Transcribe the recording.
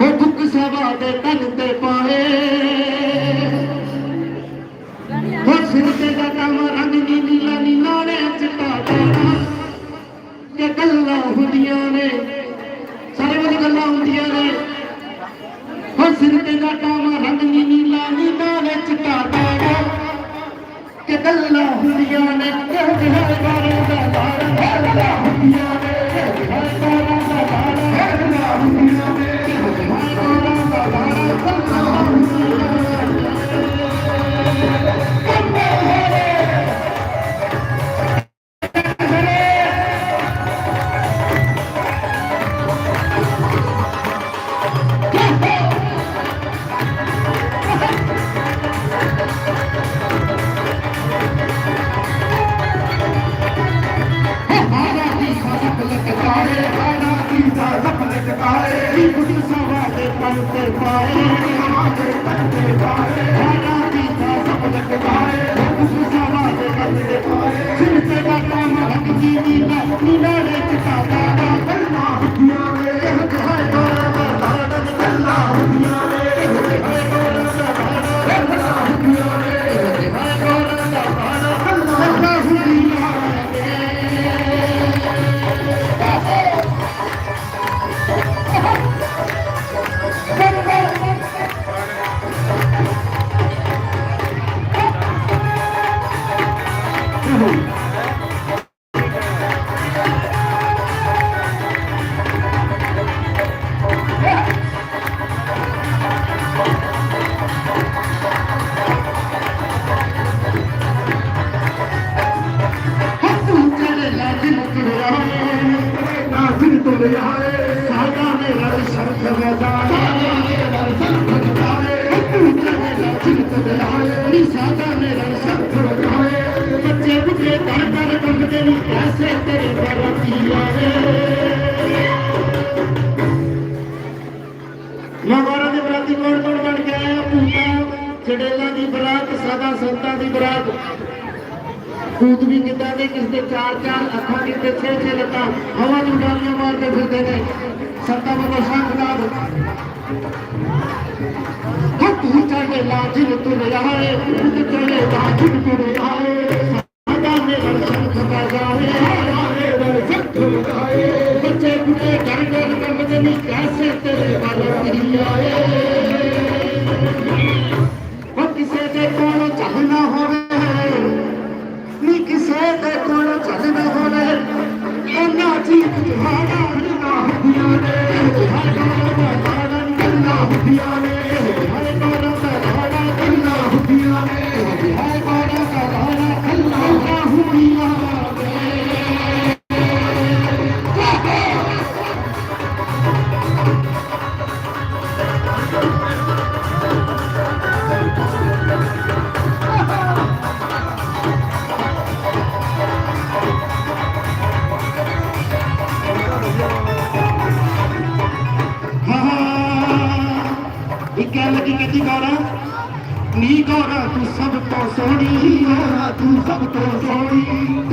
ਹੈ ਹੋ ਦੁੱਖ ਸਭਾ ਦੇ ਤਨ ਤੇ ਪਾਏ। ਹੋ ਸਿਰ ਤੇ ਦਾ ਕੰਮ ਰੰਗ ਨੀਲਾ ਨੀਲਾ ਨੇ ਚਿੱਟਾ ਜਾਣਾ ਕਿ ਗੱਲਾਂ ਹੁੰਦੀਆਂ ਨੇ, ਸਾਰੇ ਵੇਲੇ ਗੱਲਾਂ ਹੁੰਦੀਆਂ ਨੇ। ਹੋ ਸਿਰ ਤੇ ਦਾ ਕੰਮ ਰੰਗ ਨੀਲਾ ਨੀਲਾ ਨੇ ਚਿੱਟਾ ਜਾਣਾ ਕਿ ਗੱਲਾਂ ਹੁੰਦੀਆਂ ਨੇ ਕਿਹੋ ਜਿਹਾ ਬਾਰੇ ਦਾ ਬਾਰੇ ਗੱਲਾਂ ਹੁੰਦੀਆਂ ਨੇ ਕਿਹੋ ਜਿਹਾ ਬਾਰੇ ਦਾ ਬਾਰੇ ਗੱਲਾਂ ਹੁੰਦੀਆਂ ਸਾਥ ਲਟਕਾਏ ਦੀ ਕੁਝ ਸਵਾ ਦੇ ਪਲ ਤੇ ਪਾਏ ਹਾਰਾ ਦੇ ਪਲ ਤੇ ਪਾਏ ਨਾਜ਼ਿਲ ਤੁਰਿਆ ਸਾਡਾ ਮੇਰਾ ਸ਼ਰਤ ਵਦਾ ਸਾਡਾ ਮੇਰਾ ਸ਼ਰਤ ਵਦਾ ਬੱਚੇ ਬੁੱਢੇ ਕਰ ਕਰ ਕੰਬਦੇ ਨੀ ਐਸੇ ਤੇਰੇ ਬਰਤੀ ਆਵੇ ਮਹਾਰਾਜ ਦੇ ਬਰਾਤੀ ਕੌਣ ਕੌਣ ਬਣ ਕੇ ਆਇਆ? ਭੂਤਾ ਚੜੇਲਾਂ ਦੀ ਬਰਾਤ, ਸਦਾ ਸੰਤਾਂ ਦੀ ਬਰਾਤ। कूद भी कितना ने किसने चार चार अथवा कितने छह छह लता हवा में डालियाँ मार के फिर देने सत्ता बनो शंखनाद हट तू चले लाजिम तू ले आए तू चले लाजिम तू ले आए सदा में दर्शन खता जाए सदा में दर्शन खता जाए बच्चे बुढ़े घर घर का नहीं कैसे तेरे बालों की आए Yeah. ਇੱਕ ਗੱਲ ਕੀ ਕਹਤੀ ਗੌਰਾ ਨੀ ਗੌਰਾ ਤੂੰ ਸਭ ਤੋਂ ਸੋਹਣੀ। ਗੌਰਾ ਤੂੰ ਸਭ ਤੋਂ ਸੋਹਣੀ।